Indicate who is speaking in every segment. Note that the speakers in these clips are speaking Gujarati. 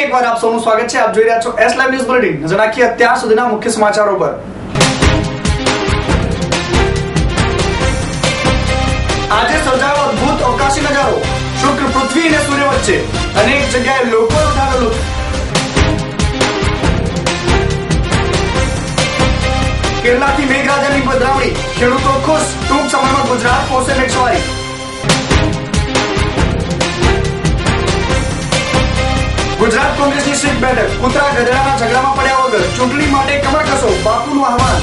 Speaker 1: ફરી એકવાર આપ સૌનું સ્વાગત છે. આપ જોઈ રહ્યા છો એસ લાઈવ ન્યૂઝ બુલેટિન નજર નાખીએ અત્યાર સુધીના મુખ્ય સમાચારો પર. આજે સર્જાયો અદ્ભુત અવકાશી નજારો. શુક્ર પૃથ્વી અને સૂર્ય વચ્ચે અનેક જગ્યાએ લોકો ઉઠાવેલો કેરલાથી મેઘરાજાની પધરાવણી ખેડૂતો ખુશ. ટૂંક સમયમાં ગુજરાત પહોંચશે મેઘસવારી. ગુજરાત કોંગ્રેસની સીટ બેઠક. કૂતરા ગધેડાના ઝઘડામાં પડ્યા વગર ચૂંટણી માટે કમર કસો, બાપુનું આહવાન.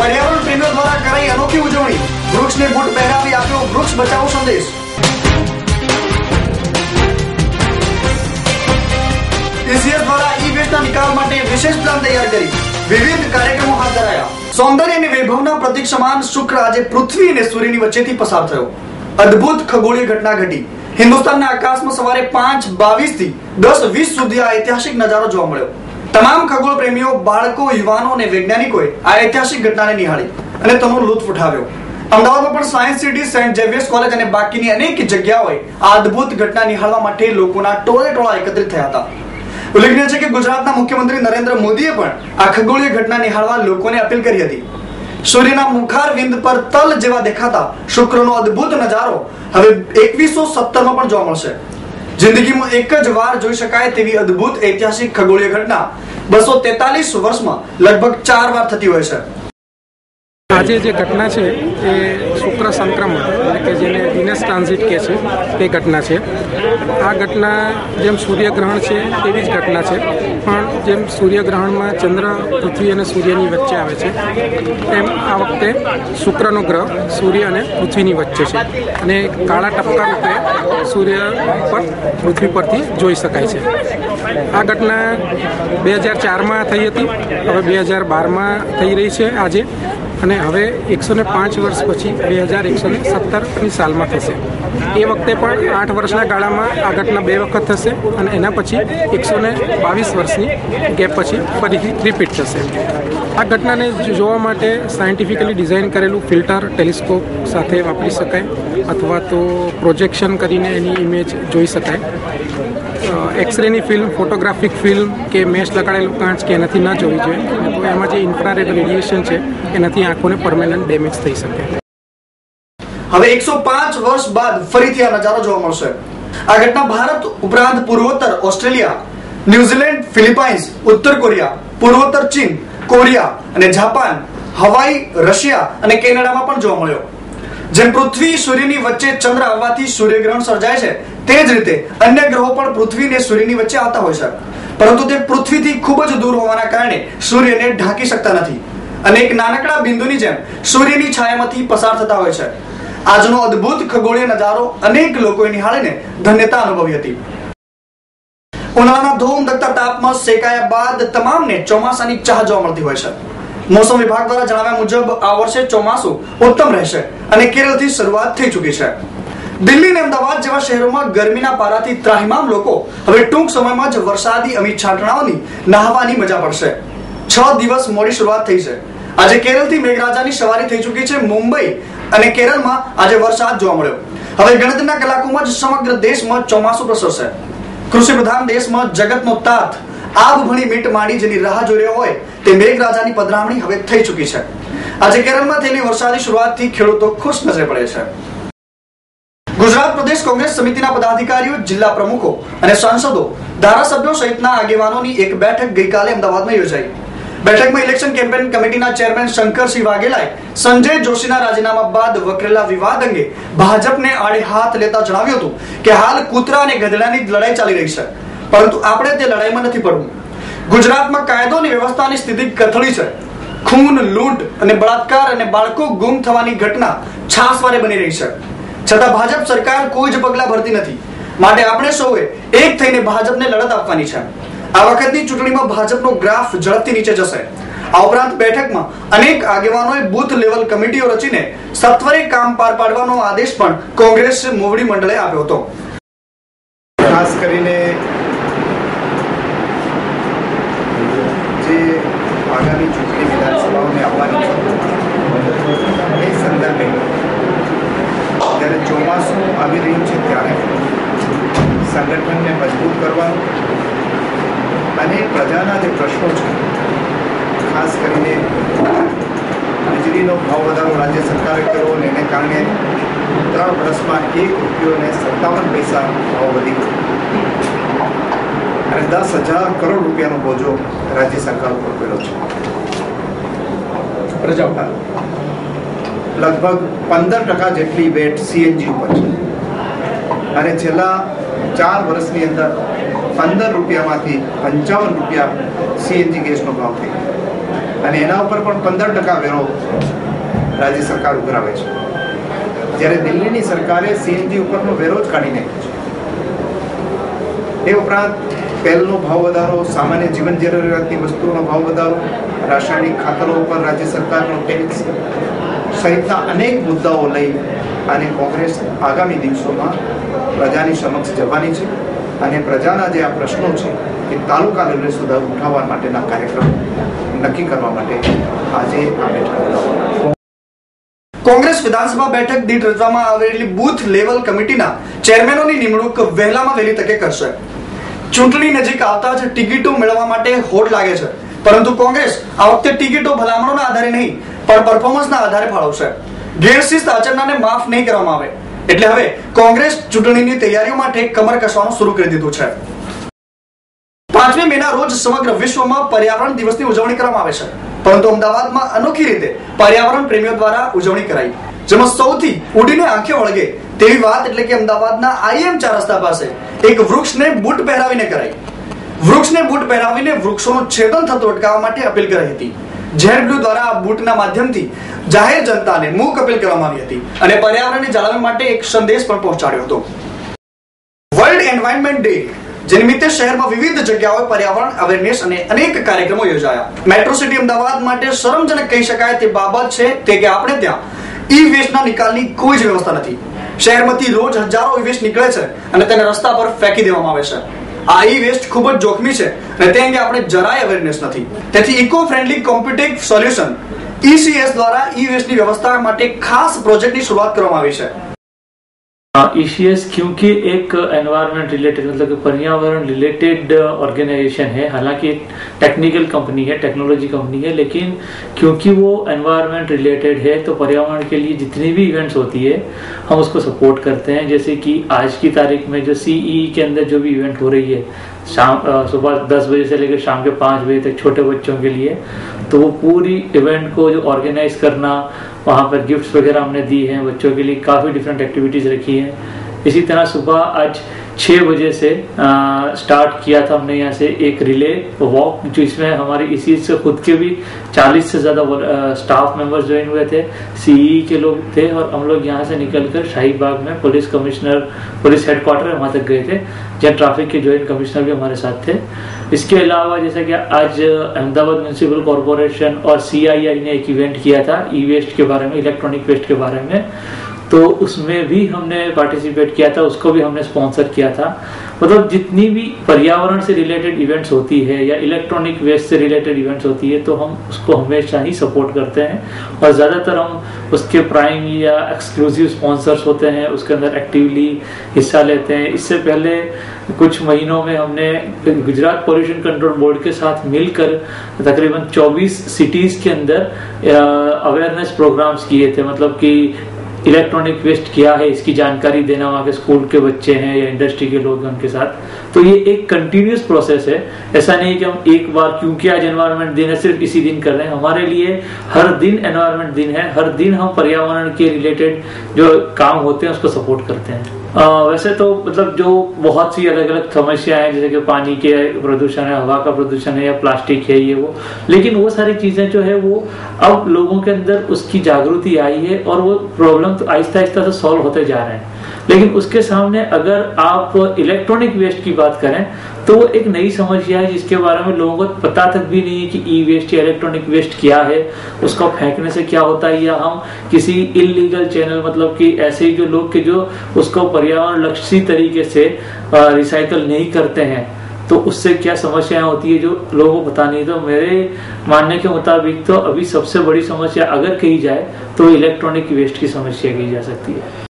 Speaker 1: પર્યાવરણ પ્રેમીઓ દ્વારા કરાઈ અનોખી ઉજવણી. વૃક્ષને બૂટ પહેરાવી આપ્યો વૃક્ષ બચાવો સંદેશ. ટીસીએસ દ્વારા ઈ વેસ્ટના નિકાલ માટે વિશેષ પ્લાન તૈયાર કરી. વિવિધ કાર્યક્રમો હાથ ધરાયા. સૌંદર્ય અને વૈભવના પ્રતીક સમાન શુક્ર આજે પૃથ્વી અને સૂર્યની વચ્ચેથી પસાર થયો. અદ્ભુત ખગોળીય ઘટના ઘટી. હિન્દુસ્તાનના આકાશમાં સવારે પાંચ બાવીસથી દસ વીસ સુધી આ ઐતિહાસિક નજારો જોવા મળ્યો. તમામ ખગોળ પ્રેમીઓ, બાળકો, યુવાનો અને વૈજ્ઞાનિકોએ આ ઐતિહાસિક ઘટનાને નિહાળી અને તેનો લુત્ફ ઉઠાવ્યો. અમદાવાદમાં પણ science city saint Xavier's college અને બાકીની અનેક જગ્યાઓએ આ અદ્ભુત ઘટના નિહાળવા માટે લોકોના ટોળે ટોળા એકત્રિત થયા હતા. ઉલ્લેખનીય છે કે ગુજરાતના મુખ્યમંત્રી નરેન્દ્ર મોદીએ પણ આ ખગોળીય ઘટના નિહાળવા લોકોને અપીલ કરી હતી. સૂર્યના મુખાર વિંદ પર તલ જેવા દેખાતા શુક્રનો અદ્ભુત નજારો હવે એકવીસો સત્તરમાં પણ જોવા મળશે. જિંદગીમાં એક જ વાર જોઈ શકાય તેવી અદ્ભુત ઐતિહાસિક ખગોળીય ઘટના બસો તેતાલીસ વર્ષમાં લગભગ ચાર વાર થતી હોય છે.
Speaker 2: આજે જે ઘટના છે એ શુક્ર સંક્રમણ કે જેને વિનસ ટ્રાન્ઝિટ કહે છે, તે ઘટના છે. આ ઘટના જેમ સૂર્યગ્રહણ છે, તેવી જ ઘટના છે. પણ જેમ સૂર્યગ્રહણમાં ચંદ્ર, પૃથ્વી અને સૂર્યની વચ્ચે આવે છે, તેમ આ વખતે શુક્રનો ગ્રહ સૂર્ય અને પૃથ્વીની વચ્ચે છે. અને કાળા ટપકા રૂપે સૂર્ય પર, પૃથ્વી પરથી જોઈ શકાય છે. આ ઘટના બે હજાર ચારમાં થઈ હતી. હવે બે હજાર બારમાં થઈ રહી છે આજે. અને હવે એકસો ને પાંચ વર્ષ પછી બે હજાર એકસો ને સત્તરની સાલમાં થશે. એ વખતે પણ આઠ વર્ષના ગાળામાં આ ઘટના બે વખત થશે અને એના પછી એકસો ને બાવીસ વર્ષની ગેપ પછી ફરીથી રિપીટ થશે. આ ઘટનાને જોવા માટે સાયન્ટિફિકલી ડિઝાઇન કરેલું ફિલ્ટર ટેલિસ્કોપ સાથે વાપરી શકાય અથવા તો પ્રોજેક્શન કરીને એની ઇમેજ જોઈ શકાય. એક્સરેની ફિલ્મ, ફોટોગ્રાફિક ફિલ્મ કે મેશ લગાડેલું કાંચ કે એનાથી ન જોવી જોઈએ. તો એમાં જે ઇન્ફ્રારેડ રેડિયેશન છે, એનાથી આંખોને પરમેનન્ટ ડેમેજ થઈ શકે.
Speaker 1: હવે એકસો પાંચ વર્ષ બાદ ફરીથી આ નજારો જોવા મળશે. આ ઘટના ભારત ઉપરાંત પૂર્વોત્તર ઓસ્ટ્રેલિયા, ન્યુઝીલેન્ડ, ફિલિપાઇન્સ, ઉત્તર કોરિયા, પૂર્વોત્તર ચીન, કોરિયા અને જાપાન, હવાઈ, રશિયા અને કેનેડામાં પણ જોવા મળ્યો. જેમ પૃથ્વી સૂર્યની વચ્ચે ચંદ્ર આવવાથી સૂર્યગ્રહણ સર્જાય છે. તે જ રીતે અન્ય ગ્રહો પણ પૃથ્વી અને સૂર્યની વચ્ચે આવતા હોય છે. પરંતુ તે પૃથ્વીથી ખૂબ જ દૂર હોવાના કારણે સૂર્યને ઢાંકી શકતા નથી. અને એક નાનકડા બિંદુની જેમ સૂર્યની છાયામાંથી પસાર થતા હોય છે. આજનો અદ્ભુત ખગોળીય નજારો અનેક લોકોએ નિહાળીને ધન્યતા અનુભવી હતી. ઉનાળાના ધૂમ ધકતા તાપમાં શેકાયા બાદ તમામને ચોમાસાની ચાહ જોવા મળતી હોય છે. મોસમ વિભાગ દ્વારા જણાવ્યા મુજબ આ વર્ષે ચોમાસું ઉત્તમ રહેશે. અને કેરળથી શરૂઆત થઈ ચૂકી છે. દિલ્હી અને અમદાવાદ જેવા શહેરોમાં ગરમીના પારાથી ત્રાહિમામ લોકો હવે ટૂંક સમયમાં જ વરસાદી અમી છાંટણાઓની નહાવાની મજા પડશે. છ દિવસ મોડી શરૂઆત થઈ છે. આજે કેરળથી મેઘરાજાની સવારી થઈ ચૂકી છે મુંબઈ અને કેરળમાં આજે વરસાદ જોવા મળ્યો. હવે ગણતરીના કલાકોમાં જ સમગ્ર દેશમાં ચોમાસું પ્રસરશે. કૃષિ પ્રધાન દેશમાં જગતનો તાત આગ ભણી મીટ માંડી જેની રાહ જોઈ રહ્યો હોય તે મેઘરાજાની પધરામણી હવે થઈ ચૂકી છે. આજે કેરળમાં થયેલી વરસાદી શરૂઆતથી ખેડૂતો ખુશ નજરે પડે છે. ગુજરાત પ્રદેશ કોંગ્રેસ સમિતિના પદાધિકારીઓ, જિલ્લા પ્રમુખો અને સાંસદો, ધારાસભ્યો સહિતના આગેવાનોની એક બેઠક ગઈકાલે અમદાવાદમાં યોજાઈ. બેઠકમાં ઇલેક્શન કેમ્પેન કમિટીના ચેરમેન શંકરસિંહ વાઘેલાએ સંજય જોશીના રાજીનામા બાદ વકરેલા વિવાદ અંગે ભાજપને આડે હાથ લેતા જણાવ્યું હતું કે હાલ કૂતરા અને ગધડાની લડાઈ ચાલી રહી છે, પરંતુ આપણે તે લડાઈમાં નથી પડવું. ગુજરાતમાં કાયદો અને વ્યવસ્થાની સ્થિતિ કથળી છે. ખૂન, લૂંટ અને બળાત્કાર અને બાળકો ગુમ થવાની ઘટના છાસવારે બની રહી છે. છતાં ભાજપ સરકાર કોઈ જ પગલા ભરતી નથી. માટે આપણે સૌએ એક થઈને ભાજપને લડત આપવાની છે. આ વખતની ચૂંટણીમાં ભાજપનો ગ્રાફ ઝડપથી નીચે જશે. આ ઉપરાંત બેઠકમાં અનેક આગેવાનોએ બૂથ લેવલ કમિટીઓ રચીને સત્વરે કામ પાર પાડવાનો આદેશ પણ કોંગ્રેસ મોવડી મંડળે આપ્યો હતો.
Speaker 3: ખાસ કરીને જે આગામી ચૂંટણી વિધાનસભાઓને આવવાની છે એ સંદર્ભે જ્યારે આવી રહ્યું છે ત્યારે સંગઠનને મજબૂત કરવાનું અને પ્રજાના જે પ્રશ્નો છે ખાસ કરીને વીજળીનો ભાવ વધારો રાજ્ય સરકારે કર્યો અને એને કારણે ત્રણ વર્ષમાં એક રૂપિયોને સત્તાવન પૈસા ભાવ વધી ગયો. અને દસ હજાર કરોડ રૂપિયાનો બોજો રાજ્ય સરકાર ઉપર પડ્યો છે. પ્રજા લગભગ પંદર ટકા જેટલી વેટ સીએનજી ઉપર છે. અને છેલ્લા ચાર વર્ષની અંદર પંદર રૂપિયામાંથી પંચાવન રૂપિયા સીએનજી ગેસનો ભાવ થઈ અને એના ઉપર પણ પંદર ટકા વેરો રાજ્ય સરકાર ઉઘરાવે છે. જ્યારે દિલ્હીની સરકારે સીએનજી ઉપરનો વેરો જ કાઢી નાખ્યો છે. એ ઉપરાંત તેલનો ભાવ વધારો, સામાન્ય જીવન જરૂરિયાતની વસ્તુઓનો ભાવ વધારો, રાસાયણિક ખાતરો ઉપર રાજ્ય સરકારનો ટેક્સ સહિતના અનેક મુદ્દાઓ લઈ અને કોંગ્રેસ આગામી દિવસોમાં પ્રજાની સમક્ષ જવાની છે અને પ્રજાના જે આ પ્રશ્નો છે એ તાલુકા લેવલે સુધા ઉઠાવવા માટેના કાર્યક્રમ નક્કી કરવા માટે આજે આ બેઠક
Speaker 1: કોંગ્રેસ વિધાનસભા બેઠક દીઠ રચવામાં આવેલી બૂથ લેવલ કમિટીના ચેરમેનોની નિમણૂક વહેલામાં વહેલી તકે કરશે. ચૂંટણી નજીક આવતા જ ટિકિટો મેળવવા માટે હોડ લાગે છે. પરંતુ કોંગ્રેસ આ વખતે ટિકિટો ભલામણોના આધારે નહીં, પણ પરફોર્મન્સના આધારે ફાળવશે. ગેરશિસ્ત આચરણાને માફ નહીં કરવામાં આવે. એટલે હવે કોંગ્રેસ ચૂંટણીની તૈયારીઓ માટે કમર કસવાનું શરૂ કરી દીધું છે. પાંચમી મેના રોજ સમગ્ર વિશ્વમાં પર્યાવરણ દિવસની ઉજવણી કરવામાં આવે છે. પરંતુ અમદાવાદમાં અનોખી રીતે પર્યાવરણ પ્રેમીઓ દ્વારા ઉજવણી કરાઈ. જેમાં સૌથી ઉડીને આંખે વળગે તેવી વાત એટલે કે અમદાવાદના આઈએમ ચાર રસ્તા પાસે એક વૃક્ષને બૂટ પહેરાવીને કરાઈ. વૃક્ષને બૂટ પહેરાવીને વૃક્ષોનું છેદન થતું અટકાવવા માટે અપીલ કરાઈ હતી. ઝેડ દ્વારા આ બૂટના માધ્યમથી જાહેર જનતાને મૂક અપીલ કરવામાં આવી હતી અને પર્યાવરણની જાળવણી માટે એક સંદેશ પણ પહોંચાડ્યો હતો. વર્લ્ડ એન્વાયરમેન્ટ ડે, જે નિમિત્તે શહેરમાં વિવિધ જગ્યાઓએ પર્યાવરણ અવેરનેસ અને અનેક કાર્યક્રમો યોજાયા. મેટ્રો સિટી અમદાવાદ માટે શરમજનક કહી શકાય તે બાબત છે તે કે આપણે ત્યાં ઈ વેસ્ટના નિકાલની કોઈ જ વ્યવસ્થા નથી. શહેરમાંથી રોજ હજારો ઈ વેસ્ટ નીકળે છે અને તેને રસ્તા પર ફેંકી દેવામાં આવે છે. આ ઈ વેસ્ટ ખૂબ જ જોખમી છે અને તે અંગે આપણે જરાય અવેરનેસ નથી. તેથી eco friendly computing solution ECS દ્વારા ઈ વેસ્ટની વ્યવસ્થા માટે ખાસ પ્રોજેક્ટની શરૂઆત કરવામાં આવી છે.
Speaker 4: ईसीएस क्योंकि एक एनवायरनमेंट रिलेटेड मतलब पर्यावरण रिलेटेड ऑर्गेनाइजेशन है। हालाँकि टेक्निकल कंपनी है टेक्नोलॉजी कंपनी है, लेकिन क्योंकि वो एनवायरनमेंट रिलेटेड है तो पर्यावरण के लिए जितनी भी इवेंट्स होती है, हम उसको सपोर्ट करते हैं। जैसे कि आज की तारीख में जो सीई के अंदर जो भी इवेंट हो रही है, शाम सुबह दस बजे से लेकर शाम के पाँच बजे तक छोटे बच्चों के लिए तो वो पूरी इवेंट को जो ऑर्गेनाइज करना वहाँ पर गिफ्ट्स वगैरह हमने दी हैं बच्चों के लिए काफ़ी डिफरेंट एक्टिविटीज़ रखी हैं। इसी तरह सुबह आज छः बजे से आ, स्टार्ट किया था हमने यहाँ से एक रिले वॉक जो इसमें हमारे इसी से खुद के भी 40 से ज़्यादा स्टाफ मेंबर्स ज्वाइन हुए थे सीई के लोग थे और हम लोग यहाँ से निकलकर शाही बाग में पुलिस कमिश्नर पुलिस हेडक्वार्टर वहाँ तक गए थे जहाँ ट्रैफ़िक के ज्वाइंट कमिश्नर भी हमारे साथ थे। इसके अलावा जैसा कि आज अहमदाबाद म्यूनसिपल कॉरपोरेशन और सीआईआई ने एक इवेंट किया था ई वेस्ट के बारे में इलेक्ट्रॉनिक वेस्ट के बारे में। तो उसमें भी हमने पार्टिसिपेट किया था, उसको भी हमने स्पॉन्सर किया था। मतलब जितनी भी पर्यावरण से रिलेटेड इवेंट्स होती है या इलेक्ट्रॉनिक वेस्ट से रिलेटेड इवेंट्स होती है तो हम उसको हमेशा ही सपोर्ट करते हैं। और ज़्यादातर हम उसके प्राइम या एक्सक्लूसिव स्पॉन्सर्स होते हैं, उसके अंदर एक्टिवली हिस्सा लेते हैं। इससे पहले कुछ महीनों में हमने गुजरात पॉल्यूशन कंट्रोल बोर्ड के साथ मिलकर तकरीबन 24 सिटीज़ के अंदर अवेयरनेस प्रोग्राम्स किए थे। मतलब कि इलेक्ट्रॉनिक वेस्ट क्या है, इसकी जानकारी देना, वहाँ के स्कूल के बच्चे हैं या इंडस्ट्री के लोग हैं उनके साथ। तो ये एक कंटिन्यूस प्रोसेस है। ऐसा नहीं कि हम एक बार क्योंकि आज एनवायरनमेंट दिन है, सिर्फ़ इसी दिन कर रहे हैं। हमारे लिए हर दिन एनवायरनमेंट दिन है। हर दिन हम पर्यावरण के रिलेटेड जो काम होते हैं, उसको सपोर्ट करते हैं। आ, वैसे तो मतलब जो बहुत सी अलग अलग समस्याएँ हैं जैसे कि पानी के प्रदूषण है हवा का प्रदूषण है या प्लास्टिक है ये वो। लेकिन वो सारी चीज़ें जो है वो अब लोगों के अंदर उसकी जागृति आई है और वो प्रॉब्लम तो आहिस्ता आहिस्ता से सॉल्व होते जा रहे हैं। लेकिन उसके सामने अगर आप इलेक्ट्रॉनिक वेस्ट की बात करें तो वो एक नई समस्या है जिसके बारे में लोगों को पता तक भी नहीं है कि ई वेस्ट या इलेक्ट्रॉनिक वेस्ट क्या है, उसको फेंकने से क्या होता है, या हम किसी इलीगल चैनल मतलब कि ऐसे ही जो लोग के जो उसको पर्यावरण लक्षी तरीके से रिसाइकल नहीं करते हैं तो उससे क्या समस्याएँ होती है जो लोगों को पता नहीं तो मेरे मानने के मुताबिक तो अभी सबसे बड़ी समस्या अगर कही जाए तो इलेक्ट्रॉनिक वेस्ट की समस्या कही जा सकती है।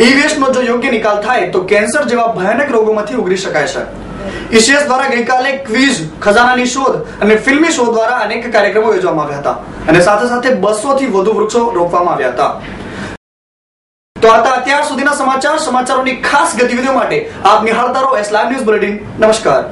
Speaker 1: ઈ વેસ્ટનો જો યોગ્ય નિકાલ થાય તો કેન્સર જેવા ભયાનક રોગોમાંથી ઉગરી શકાય છે. ઈસીએસ દ્વારા ગઈકાલે ક્વિઝ, ખજાનાની શોધ અને ફિલ્મી શો દ્વારા અનેક કાર્યક્રમો યોજવામાં આવ્યા હતા અને સાથે સાથે બસો થી વધુ વૃક્ષો રોપવામાં આવ્યા હતા. તો આ અત્યાર સુધીના સમાચાર. સમાચારોની ખાસ ગતિવિધિઓ માટે આપ નિહાળતા રહો. એસ લાઈવ ન્યૂઝ બુલેટિન નમસ્કાર.